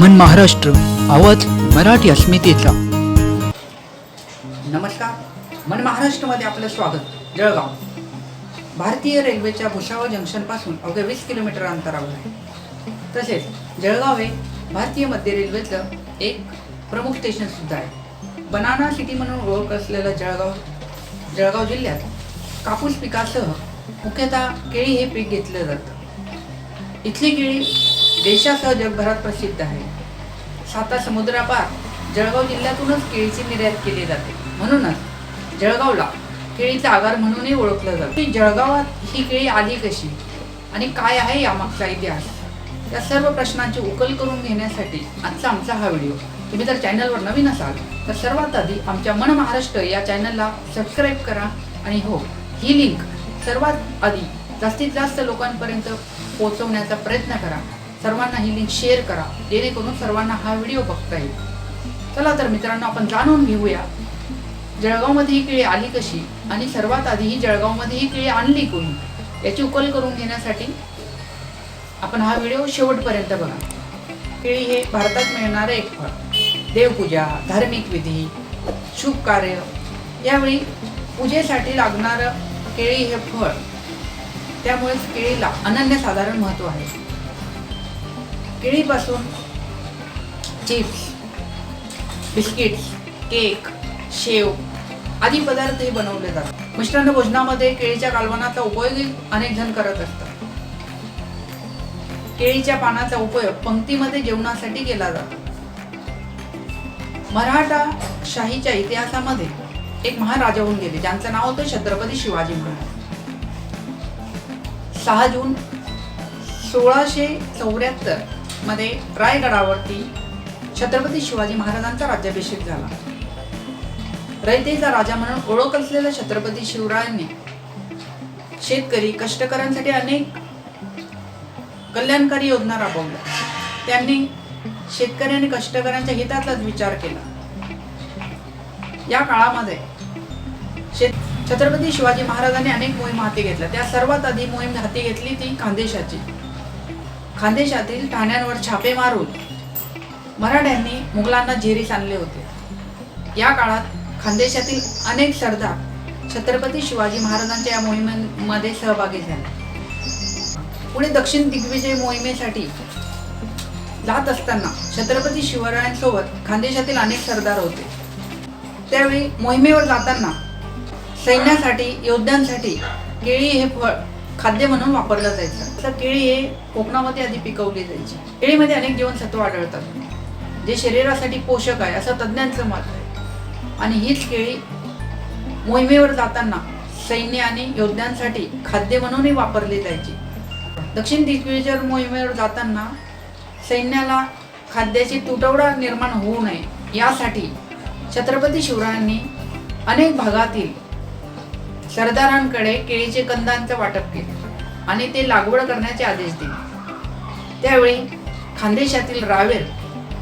मन महाराष्ट्र आवाज मराठी अस्मितेचा. नमस्कार. मन महाराष्ट्रामध्ये आपलं स्वागत. जळगाव. भारतीय रेल्वेच्या भुसावळ जंक्शनपासून अवघ्या वीस किलोमीटर अंतरावर आहे. तसेच जळगाव हे भारतीय मध्य रेल्वेचं एक प्रमुख स्टेशन सुद्धा आहे. बनाना सिटी म्हणून ओळख असलेलं जळगाव जळगाव जिल्ह्यात कापूस पिकासह मुख्यतः केळी हे पीक घेतलं जातं. इथली केळी देशासह जगभरात प्रसिद्ध आहे. साता समुद्रापार जळगाव जिल्ह्यातूनच केळीची निर्यात केली जाते. म्हणूनच जळगावला केळीचा आगार म्हणूनही ओळखलं जातं. जळगावात ही केळी आली कशी? आणि काय आहे यामागचा इतिहास? या सर्व प्रश्नांची उकल करून घेण्यासाठी आजचा आमचा हा व्हिडिओ. तुम्ही जर चॅनलवर नवीन असाल तर सर्वात आधी आमच्या मन महाराष्ट्र या चॅनलला सबस्क्राईब करा आणि हो ही लिंक सर्वात आधी जास्तीत जास्त लोकांपर्यंत पोहोचवण्याचा प्रयत्न करा. सर्वांना ही लिंक शेअर करा. जेणेकरून सर्वांना हा व्हिडिओ बघता येईल. चला तर मित्रांनो आपण जाणून घेऊया. जळगावमध्ये ही केळी आली कशी? आणि सर्वात आधी ही जळगावमध्ये ही केळी आणली कोणी? याची उकल करून घेण्यासाठी आपण हा व्हिडिओ शेवटपर्यंत बघा. केळी हे भारतात मिळणारे एक फळ. देवपूजा धार्मिक विधी शुभ कार्य. यावेळी पूजेसाठी लागणारं केळी हे फळ. त्यामुळेच केळीला अनन्यसाधारण महत्त्व आहे. केळीपासून चिप्स बिस्किट्स केक शेव आदी पदार्थ हे बनवले जातात. मिष्टान्न भोजनामध्ये केळीच्या कालवनाचा उपयोगही अनेक जण करत असतात. केळीच्या पानाचा उपयोग पंक्तीमध्ये जेवणासाठी केला जातो. मराठा शाहीच्या इतिहासामध्ये एक महाराजा होऊन गेले ज्यांचं नाव होतं छत्रपती शिवाजी महाराज. सहा जून सोळाशे चौऱ्याहत्तर मध्ये रायगडावरती छत्रपती शिवाजी महाराजांचा राज्याभिषेक झाला. रयतेचा राजा म्हणून ओळख असलेल्या छत्रपती शिवरायांनी शेतकरी कष्टकऱ्यांसाठी अनेक कल्याणकारी योजना राबवल्या. त्यांनी शेतकरी आणि कष्टकऱ्यांच्या हिताचाच विचार केला. या काळामध्ये शेत छत्रपती शिवाजी महाराजांनी अनेक मोहीम हाती घेतल्या. त्या सर्वात आधी मोहीम हाती घेतली ती खानदेशाची. खानदेशातील ठाण्यांवर छापे मारून मराठ्यांनी मुघलांना जेरीस आणले होते. या काळात खानदेशातील अनेक सरदार छत्रपती शिवाजी महाराजांच्या या मोहिमेमध्ये सहभागी झाले. पुढे दक्षिण दिग्विजय मोहिमेसाठी जात असताना छत्रपती शिवरायांसोबत खानदेशातील अनेक सरदार होते. त्यावेळी मोहिमेवर जाताना सैन्यासाठी योद्ध्यांसाठी केळी हे फळ खाद्य म्हणून वापरलं जायचं. तर केळी हे कोकणामध्ये आधी पिकवली जायची. केळीमध्ये अनेक जीवनसत्व आढळतात. जे शरीरासाठी पोषक आहे असं तज्ज्ञांचं मत आहे. आणि हीच केळी मोहिमेवर जाताना सैन्य आणि योद्ध्यांसाठी खाद्य म्हणूनही वापरली जायची. दक्षिण दिग्विजय मोहिमेवर जाताना सैन्याला खाद्याची तुटवडा निर्माण होऊ नये यासाठी छत्रपती शिवरायांनी अनेक भागातील सरदारांकडे केळीचे कंदांचं वाटप केले आणि ते लागवड करण्याचे आदेश दिले. त्यावेळी खानदेशातील रावेर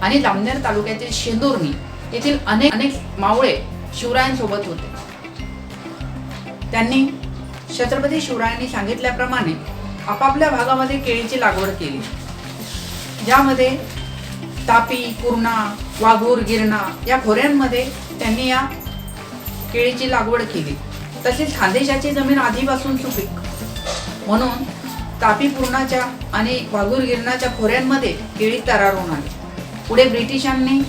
आणि जामनेर तालुक्यातील शेंदुर्णी येथील अनेक अनेक मावळे शिवरायांसोबत होते. त्यांनी छत्रपती शिवरायांनी सांगितल्याप्रमाणे आपापल्या भागामध्ये केळीची लागवड केली. ज्यामध्ये तापी पूर्णा वाघूर गिरणा या खोऱ्यांमध्ये त्यांनी या केळीची लागवड केली. तसेच खानदेशाची जमीन आधीपासून सुपीक. म्हणून तापी पूर्णाच्या आणि वाघूर गिरणाच्या खोऱ्यांमध्ये केळी तरारून आली. पुढे ब्रिटिशांनी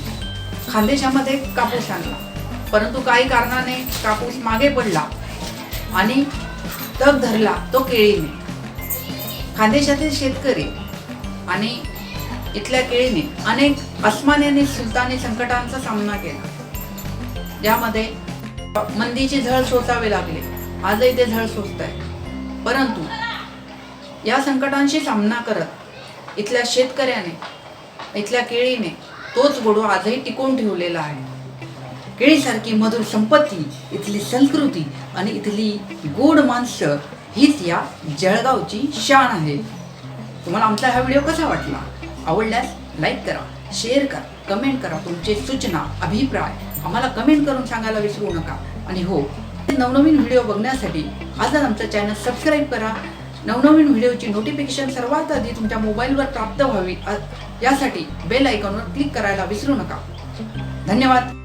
खानदेशामध्ये कापूस आणला. परंतु काही कारणाने कापूस मागे पडला आणि तग धरला तो केळीने. खानदेशातील शेतकरी आणि इथल्या केळीने अनेक अस्मानी आणि सुलतानी संकटांचा सामना केला. ज्यामध्ये मंदीची झळ सोसावे लागले. आजही ते झळ सोसत आहे परंतु या संकटांशी सामना करत इथल्या शेतकऱ्याने इथल्या केळीने तोच गोडो आजही टिकवून ठेवलेला आहे. केळीसारखी मधुर संपत्ती इथली संस्कृती आणि इथली गोड माणसं हीच या जळगावची शान आहे. तुम्हाला आमचा हा व्हिडिओ कसा वाटला? आवडल्यास लाईक करा शेअर करा कमेंट करा तुमचे सूचना अभिप्राय आम्हाला कमेंट करून सांगायला विसरू नका. आणि हो नवनवीन व्हिडिओ बघण्यासाठी आजच आमचं चॅनल सबस्क्राईब करा. नवनवीन व्हिडिओची नोटिफिकेशन सर्वात आधी तुमच्या मोबाईलवर प्राप्त व्हावी. यासाठी बेल आयकॉनवर क्लिक करायला विसरू नका. धन्यवाद.